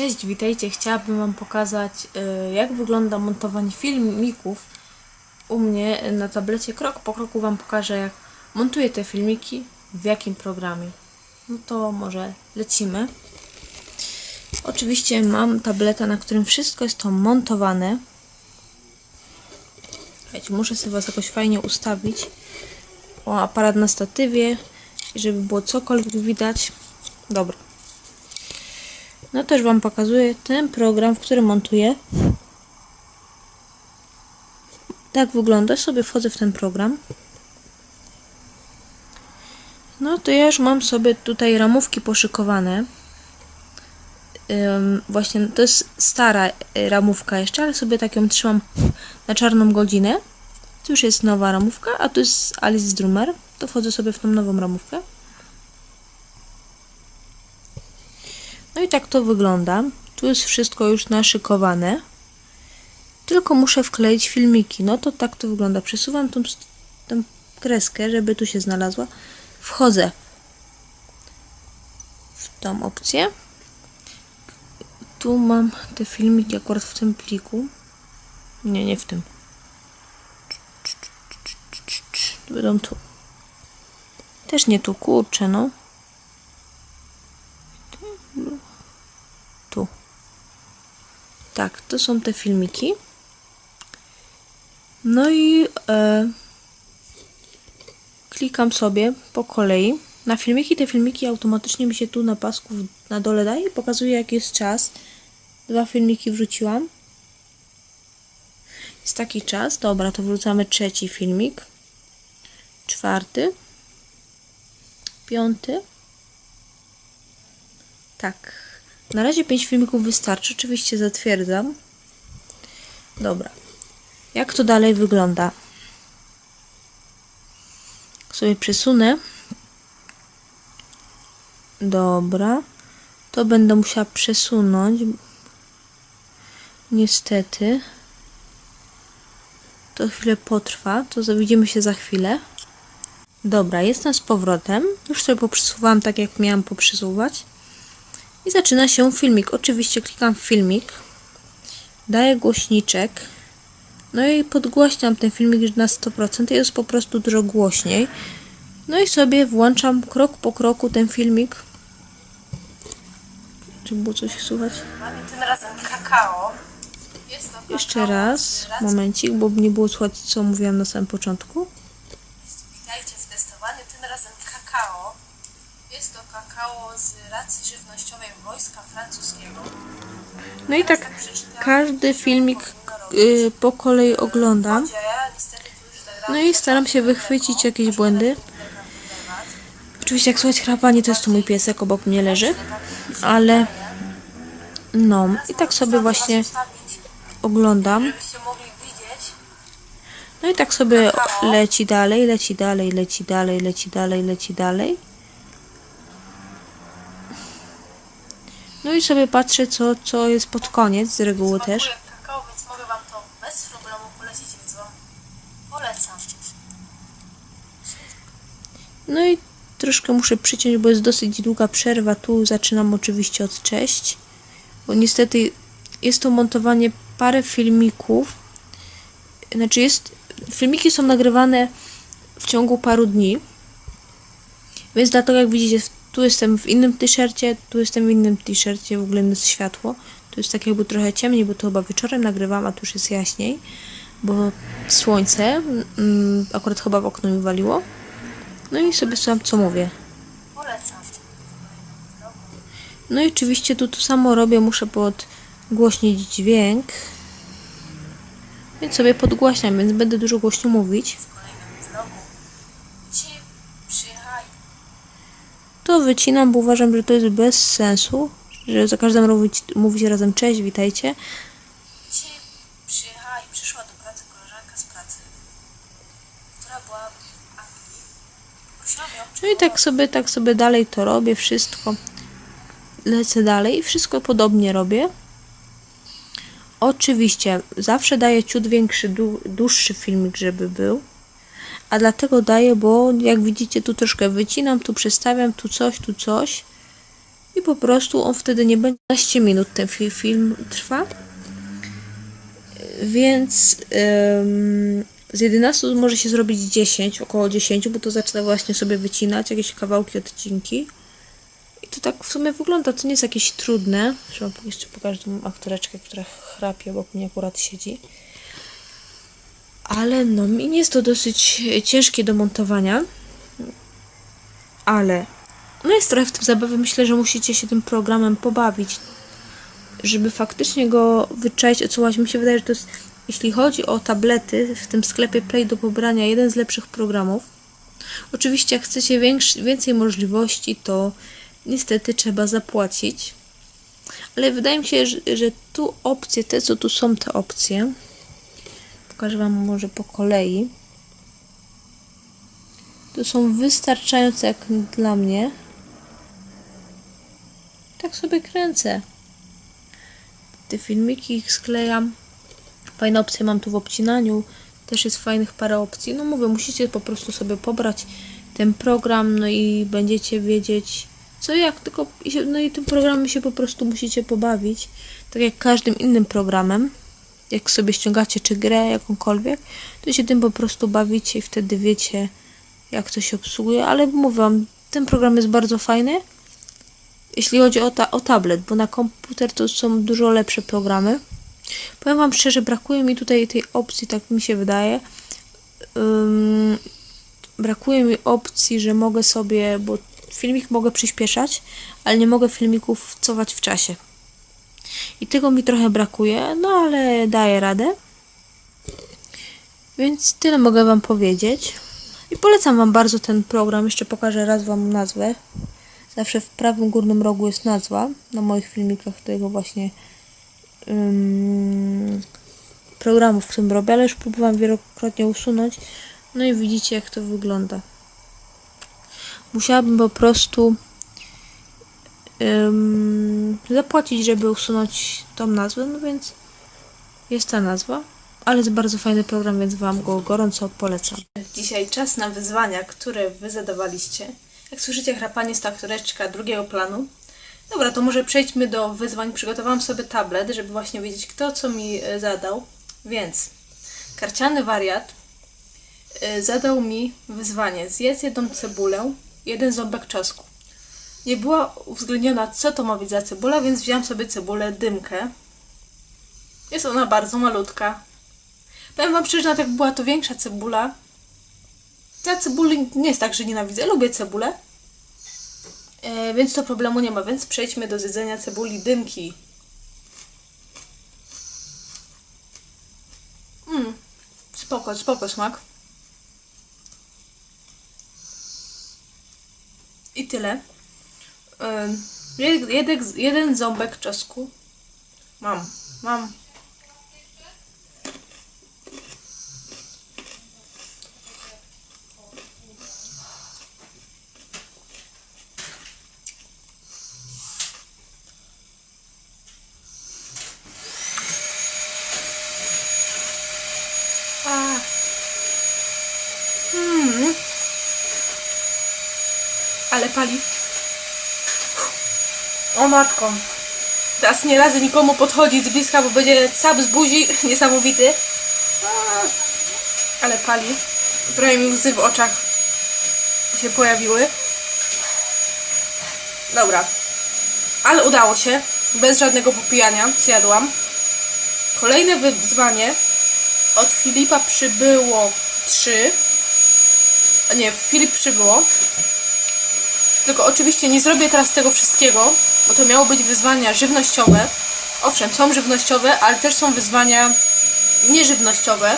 Cześć, witajcie. Chciałabym Wam pokazać, y, jak wygląda montowanie filmików u mnie na tablecie. Krok po kroku Wam pokażę, jak montuję te filmiki, w jakim programie. No to może lecimy. Oczywiście mam tableta, na którym wszystko jest to montowane. Słuchajcie, muszę sobie Was jakoś fajnie ustawić. O, aparat na statywie, żeby było cokolwiek widać. Dobra. No też Wam pokazuję ten program, w którym montuję. Tak wygląda. Sobie wchodzę w ten program. No to ja już mam sobie tutaj ramówki poszykowane. Ym, właśnie to jest stara y, ramówka jeszcze, ale sobie tak ją trzymam na czarną godzinę. Tu już jest nowa ramówka, a tu jest Alice Drummer. To wchodzę sobie w tą nową ramówkę. No i tak to wygląda. Tu jest wszystko już naszykowane. Tylko muszę wkleić filmiki. No to tak to wygląda. Przesuwam tą, tą kreskę, żeby tu się znalazła. Wchodzę w tą opcję. Tu mam te filmiki akurat w tym pliku. Nie, nie w tym. Będą tu. Też nie tu, kurczę, no. Tu. Tak, to są te filmiki. No i e, klikam sobie po kolei na filmiki. Te filmiki automatycznie mi się tu na pasku na dole daje i pokazuje jaki jest czas. Dwa filmiki wrzuciłam. Jest taki czas. Dobra, to wrzucamy trzeci filmik. Czwarty. Piąty. Tak. Na razie 5 filmików wystarczy. Oczywiście zatwierdzam. Dobra. Jak to dalej wygląda? Sobie przesunę. Dobra. To będę musiała przesunąć. Niestety. To chwilę potrwa. To widzimy się za chwilę. Dobra, jestem z powrotem. Już sobie poprzesuwałam tak, jak miałam poprzesuwać. I zaczyna się filmik. Oczywiście klikam w filmik. Daję głośniczek. No i podgłaśniam ten filmik na 100%. Jest po prostu dużo głośniej. No i sobie włączam krok po kroku ten filmik. Czy było coś słychać? Mamy tym razem kakao. Jeszcze raz. Momencik, bo nie było słychać co mówiłam na samym początku. Witajcie w testowaniu. Tym razem kakao. Jest to kakao z racji żywnościowej wojska francuskiego. No i tak każdy filmik y, po kolei oglądam. No i staram się wychwycić jakieś błędy. Oczywiście jak słuchać chrapanie, to jest tu mój piesek, obok mnie leży. Ale no i tak sobie właśnie oglądam. No i tak sobie leci dalej, leci dalej, leci dalej, leci dalej, leci dalej. No i sobie patrzę, co, co jest pod koniec, z reguły też. Kakao, więc mogę wam to bez problemu polecić, więc wam polecam. No i troszkę muszę przyciąć, bo jest dosyć długa przerwa. Tu zaczynam oczywiście od cześć, bo niestety jest to montowanie parę filmików. Znaczy jest, filmiki są nagrywane w ciągu paru dni. Więc dlatego jak widzicie, tu jestem w innym t-shircie, tu jestem w innym t-shircie, w ogóle jest światło. Tu jest tak jakby trochę ciemniej, bo to chyba wieczorem nagrywam, a tu już jest jaśniej, bo słońce mm, akurat chyba w okno mi waliło. No i sobie słucham, co mówię. No i oczywiście tu to samo robię, muszę podgłośnić dźwięk. Więc sobie podgłaśniam, więc będę dużo głośno mówić. To wycinam, bo uważam, że to jest bez sensu. Że za każdym razem mówić, mówić razem cześć, witajcie. Ci przyjechała i przyszła do pracy koleżanka z pracy, która była w Anglii. Prosiłam ją, czy No i tak sobie, tak sobie dalej to robię, wszystko. Lecę dalej i wszystko podobnie robię. Oczywiście, zawsze daję ciut większy, dłu- dłuższy filmik, żeby był. A dlatego daję, bo jak widzicie, tu troszkę wycinam, tu przestawiam, tu coś, tu coś. i po prostu on wtedy nie będzie 15 minut ten fi- film trwa. Więc ym, z 11 może się zrobić 10, około 10, bo to zacznę właśnie sobie wycinać jakieś kawałki, odcinki. I to tak w sumie wygląda, to nie jest jakieś trudne. Wam jeszcze pokażę tą aktoreczkę, która chrapie obok mnie akurat siedzi. Ale no, mi jest to dosyć ciężkie do montowania. Ale no jest trochę w tym zabawy. Myślę, że musicie się tym programem pobawić, żeby faktycznie go wyczaić, o co chodzi. Mi się wydaje, że to jest, jeśli chodzi o tablety, w tym sklepie Play do pobrania jeden z lepszych programów. Oczywiście, jak chcecie większy, więcej możliwości, to niestety trzeba zapłacić. Ale wydaje mi się, że, że tu opcje, te co tu są te opcje, pokażę Wam może po kolei. To są wystarczające jak dla mnie. Tak sobie kręcę. Te filmiki ich sklejam. Fajne opcje mam tu w obcinaniu. Też jest fajnych parę opcji. No mówię, musicie po prostu sobie pobrać ten program, no i będziecie wiedzieć co jak, tylko no i tym programem się po prostu musicie pobawić. Tak jak każdym innym programem. Jak sobie ściągacie czy grę jakąkolwiek, to się tym po prostu bawicie i wtedy wiecie jak to się obsługuje, ale mówię wam, ten program jest bardzo fajny. Jeśli chodzi o, ta, o tablet, bo na komputer to są dużo lepsze programy. Powiem Wam szczerze, brakuje mi tutaj tej opcji, tak mi się wydaje. Ym, brakuje mi opcji, że mogę sobie, bo filmik mogę przyspieszać, ale nie mogę filmików cofać w czasie. I tego mi trochę brakuje, no ale daję radę. Więc tyle mogę Wam powiedzieć. I polecam Wam bardzo ten program. Jeszcze pokażę raz Wam nazwę. Zawsze w prawym górnym rogu jest nazwa. Na moich filmikach tego właśnie ym, programu, w którym robię, ale już próbowałam wielokrotnie usunąć. No i widzicie jak to wygląda. Musiałabym po prostu ym, zapłacić, żeby usunąć tą nazwę, no więc jest ta nazwa. Ale jest bardzo fajny program, więc Wam go gorąco polecam. Dzisiaj czas na wyzwania, które wy zadawaliście. Jak słyszycie, chrapanie jest aktoreczka drugiego planu. Dobra, to może przejdźmy do wyzwań. Przygotowałam sobie tablet, żeby właśnie wiedzieć, kto co mi e, zadał. Więc karciany wariat e, zadał mi wyzwanie. Zjedz jedną cebulę, jeden ząbek czosnku. Nie była uwzględniona, co to ma być za cebula, więc wziąłam sobie cebulę dymkę. Jest ona bardzo malutka. Powiem Wam szczerze, jak była to większa cebula, ja cebuli nie jest tak, że nienawidzę. Lubię cebulę. E, więc to problemu nie ma. Więc przejdźmy do zjedzenia cebuli dymki. Mmm, spoko, spoko smak. I tyle. Jed- jeden, jeden ząbek czosnku. Mam, mam. Hmm. Ale pali. O matko. Teraz nie radzę nikomu podchodzić z bliska, bo będzie sap z buzi niesamowity. Ale pali. Prawie mi łzy w oczach się pojawiły. Dobra. Ale udało się. Bez żadnego popijania zjadłam. Kolejne wyzwanie od Filipa przybyło trzy. A nie, Filip przybyło. Tylko oczywiście nie zrobię teraz tego wszystkiego, bo to miało być wyzwania żywnościowe. Owszem, są żywnościowe, ale też są wyzwania nieżywnościowe.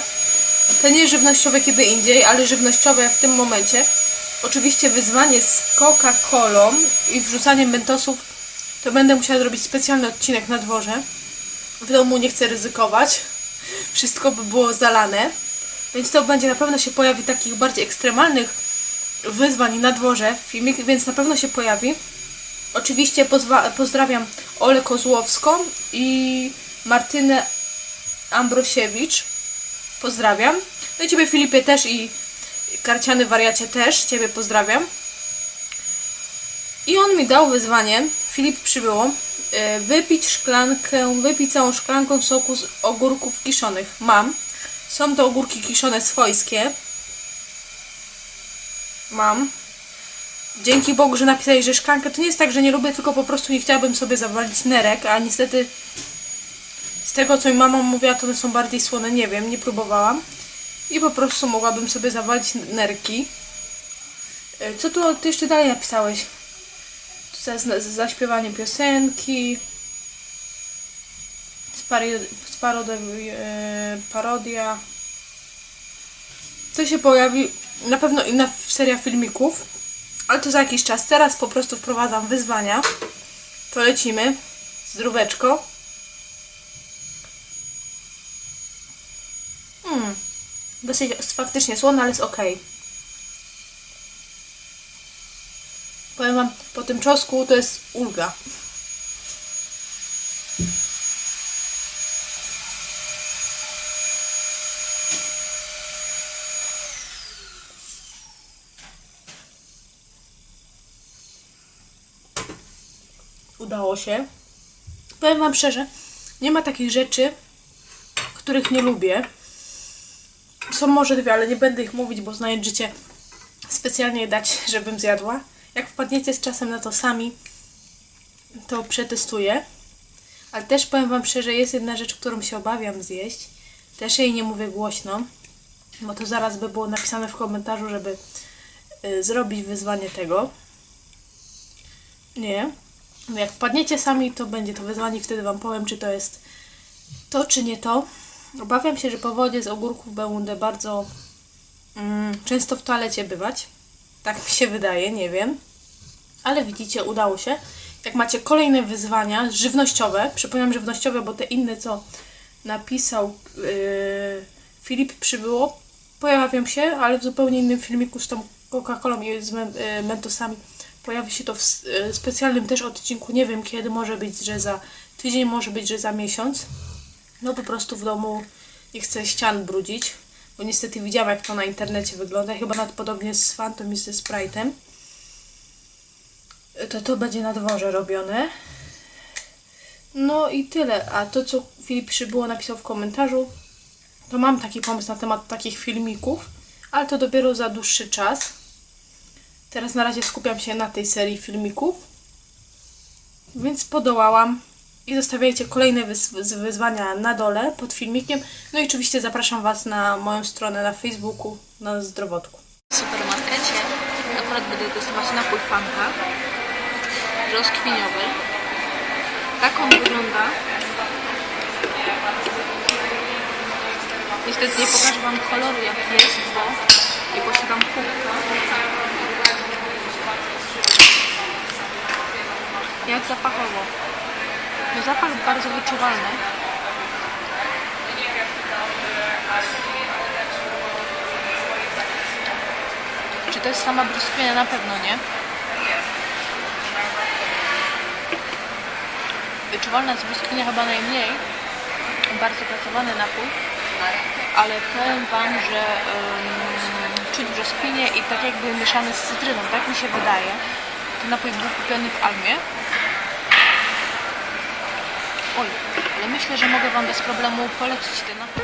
Te nieżywnościowe kiedy indziej, ale żywnościowe w tym momencie. Oczywiście wyzwanie z Coca-Colą i wrzucaniem mentosów to będę musiała zrobić specjalny odcinek na dworze. W domu nie chcę ryzykować wszystko by było zalane. Więc to będzie na pewno się pojawi takich bardziej ekstremalnych wyzwań na dworze filmik, więc na pewno się pojawi. Oczywiście pozdrawiam Olę Kozłowską i Martynę Ambrosiewicz. Pozdrawiam. No i Ciebie Filipie też i Karciany Wariacie też. Ciebie pozdrawiam. I on mi dał wyzwanie Filip przybyło. E, Wypić szklankę, wypić całą szklankę soku z ogórków kiszonych. Mam. Są to ogórki kiszone swojskie. Mam. Dzięki Bogu, że napisałeś, że szklankę to nie jest tak, że nie lubię, tylko po prostu nie chciałabym sobie zawalić nerek, a niestety z tego, co mi mama mówiła, to one są bardziej słone, nie wiem, nie próbowałam. I po prostu mogłabym sobie zawalić nerki. E, Co tu ty jeszcze dalej napisałeś? Za, za, zaśpiewanie piosenki. Spari, sparode, e, parodia. To się pojawi na pewno inna seria filmików, ale to za jakiś czas. Teraz po prostu wprowadzam wyzwania. To lecimy. Zdróweczko. Mm. Dosyć faktycznie słone, ale jest ok. Powiem wam, po tym czosku to jest ulga. Udało się. Powiem wam szczerze, nie ma takich rzeczy, których nie lubię. Są może dwie, ale nie będę ich mówić, bo znając życie specjalnie dać, żebym zjadła. Jak wpadniecie z czasem na to sami, to przetestuję. Ale też powiem Wam szczerze, jest jedna rzecz, którą się obawiam zjeść. Też jej nie mówię głośno, bo to zaraz by było napisane w komentarzu, żeby y, zrobić wyzwanie tego. Nie. No Jak wpadniecie sami, to będzie to wyzwanie wtedy Wam powiem, czy to jest to, czy nie to. Obawiam się, że po wodzie z ogórków będę bardzo mm, często w toalecie bywać. Tak mi się wydaje, nie wiem. Ale widzicie, udało się. Jak macie kolejne wyzwania żywnościowe, przypominam żywnościowe, bo te inne, co napisał yy, Filip przybyło, pojawią się, ale w zupełnie innym filmiku z tą Coca-Colą i z yy, Mentosami. Pojawi się to w yy, specjalnym też odcinku. Nie wiem kiedy, może być, że za tydzień, może być, że za miesiąc. No po prostu w domu nie chcę ścian brudzić, bo niestety widziałam jak to na internecie wygląda. Chyba nawet podobnie z Phantom i ze Sprite'em. To to będzie na dworze robione. No i tyle. A to co Filip Przybyło napisał w komentarzu, to mam taki pomysł na temat takich filmików, ale to dopiero za dłuższy czas. Teraz na razie skupiam się na tej serii filmików. Więc podołałam i zostawiajcie kolejne wyzwania na dole pod filmikiem. No i oczywiście zapraszam Was na moją stronę na Facebooku na zdrowotku. W supermarkecie akurat będę testować napój Fanka brzoskwiniowy. Tak on wygląda. Niestety nie pokażę Wam koloru jak jest, bo nie posiadam kubka. Jak zapachowo? No zapach bardzo wyczuwalny. Czy to jest sama brzoskwinia? Na pewno nie. Wyczuwalna z brzoskwinia chyba najmniej. Bardzo pracowany napój. Ale powiem Wam, że um, czuć brzoskwinię i tak jakby mieszany z cytryną. Tak mi się wydaje. Ten napój był kupiony w Almie. Oj, ale myślę, że mogę Wam bez problemu polecić ten napój.